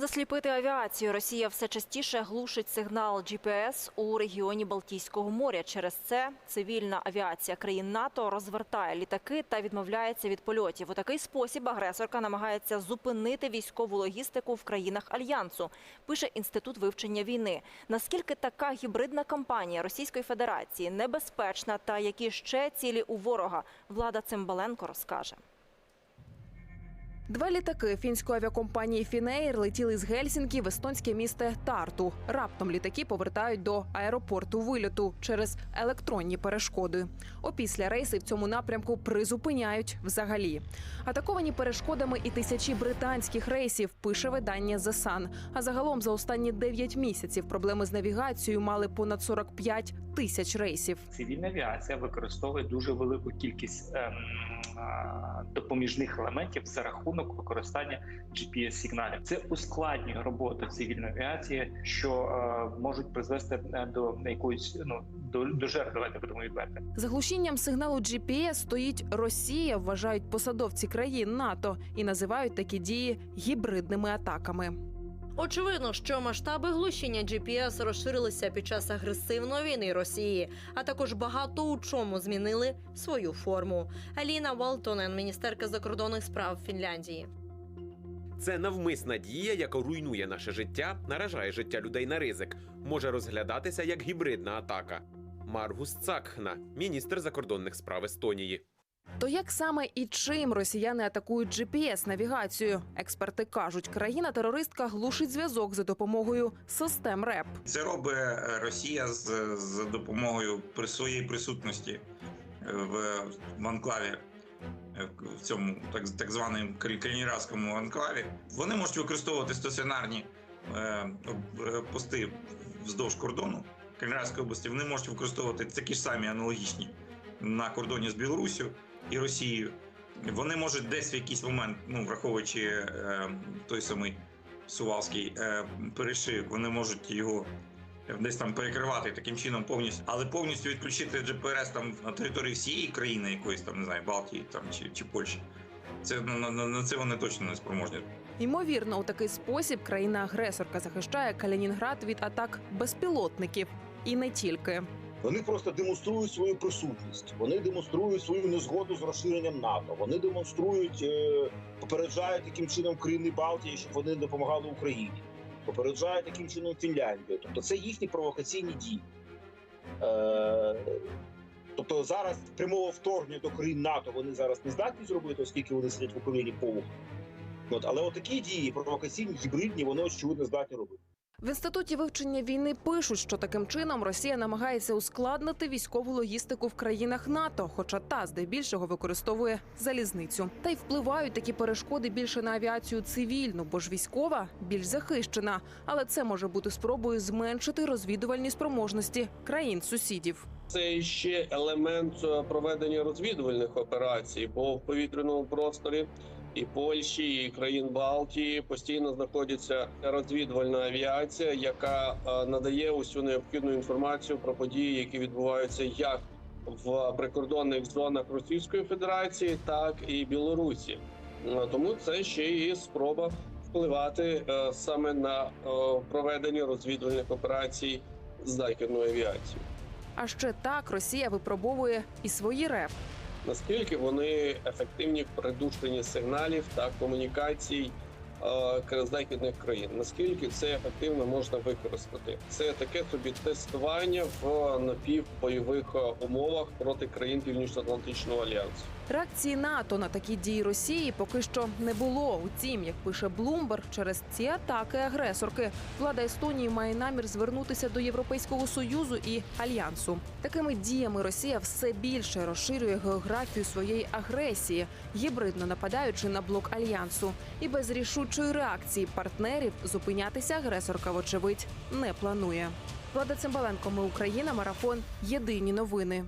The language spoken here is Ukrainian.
Засліпити авіацію Росія все частіше глушить сигнал GPS у регіоні Балтійського моря. Через це цивільна авіація країн НАТО розвертає літаки та відмовляється від польотів. У такий спосіб агресорка намагається зупинити військову логістику в країнах альянсу. Пише інститут вивчення війни. Наскільки така гібридна кампанія Російської Федерації небезпечна та які ще цілі у ворога, влада Цимбаленко розкаже. Два літаки фінської авіакомпанії Фінеєр летіли з Гельсінкі в естонське місто Тарту. Раптом літаки повертають до аеропорту вильоту через електронні перешкоди. Опісля рейси в цьому напрямку призупиняють взагалі. Атаковані перешкодами і тисячі британських рейсів пише видання The Sun. А загалом за останні 9 місяців проблеми з навігацією мали понад 45 тисяч рейсів. цивільна авіація використовує дуже велику кількість ем, допоміжних елементів за рахунок використання gps сигналів Це ускладнює роботу цивільної авіації, що е, можуть призвести е, до якоїсь ну до, до жертв. Давайте будемо відверти. Заглушінням сигналу GPS стоїть Росія, вважають посадовці країн НАТО і називають такі дії гібридними атаками. Очевидно, що масштаби глушіння GPS розширилися під час агресивної війни Росії, а також багато у чому змінили свою форму. Аліна Валтонен, міністерка закордонних справ Фінляндії. Це навмисна дія, яка руйнує наше життя, наражає життя людей на ризик, може розглядатися як гібридна атака. Маргус Цакхна, міністр закордонних справ Естонії. То як саме і чим росіяни атакують GPS-навігацію? Експерти кажуть, країна-терористка глушить зв'язок за допомогою систем РЕП. Це робить е, Росія з, з допомогою при своєї присутності е, в, в анклаві, е, в цьому так, так званому Каль- анклаві. Вони можуть використовувати стаціонарні е, пости вздовж кордону Калінінградської області. Вони можуть використовувати такі ж самі аналогічні на кордоні з Білоруссю і Росією. Вони можуть десь в якийсь момент, ну враховуючи е, той самий Сувалський е, перешив, вони можуть його десь там перекривати таким чином повністю, але повністю відключити GPS там на території всієї країни, якоїсь там не знаю, Балтії там чи, чи Польщі. Це на, на, на це вони точно не спроможні. Ймовірно, у такий спосіб країна-агресорка захищає Калінінград від атак безпілотників. І не тільки. Вони просто демонструють свою присутність. Вони демонструють свою незгоду з розширенням НАТО. Вони демонструють, е, попереджають таким чином країни Балтії, щоб вони допомагали Україні. Попереджають таким чином Фінляндію. Тобто це їхні провокаційні дії. Е, тобто зараз прямого вторгнення до країн НАТО вони зараз не здатні зробити, оскільки вони сидять в управлінні полу. От, але отакі дії провокаційні, гібридні, вони очевидно здатні робити. В інституті вивчення війни пишуть, що таким чином Росія намагається ускладнити військову логістику в країнах НАТО, хоча та здебільшого використовує залізницю. Та й впливають такі перешкоди більше на авіацію цивільну, бо ж військова більш захищена. Але це може бути спробою зменшити розвідувальні спроможності країн сусідів. Це ще елемент е, проведення розвідувальних операцій, бо в повітряному просторі і Польщі, і країн Балтії постійно знаходиться розвідувальна авіація, яка е, надає усю необхідну інформацію про події, які відбуваються як в прикордонних зонах Російської Федерації, так і Білорусі. Е, Тому це ще і спроба впливати е, саме на проведення розвідувальних операцій з західною авіацією. А ще так Росія випробовує і свої РЕП. Наскільки вони ефективні в придушенні сигналів та комунікацій е, західних країн, наскільки це ефективно можна використати? Це таке собі тестування в напівбойових е, умовах проти країн Північно-Атлантичного альянсу. Реакції НАТО на такі дії Росії поки що не було. Утім, як пише Блумберг, через ці атаки агресорки влада Естонії має намір звернутися до Європейського союзу і альянсу. Такими діями Росія все більше розширює географію своєї агресії, гібридно нападаючи на блок альянсу. І без рішучої реакції партнерів зупинятися агресорка, вочевидь, не планує. Влада Цимбаленко, ми Україна, марафон. Єдині новини.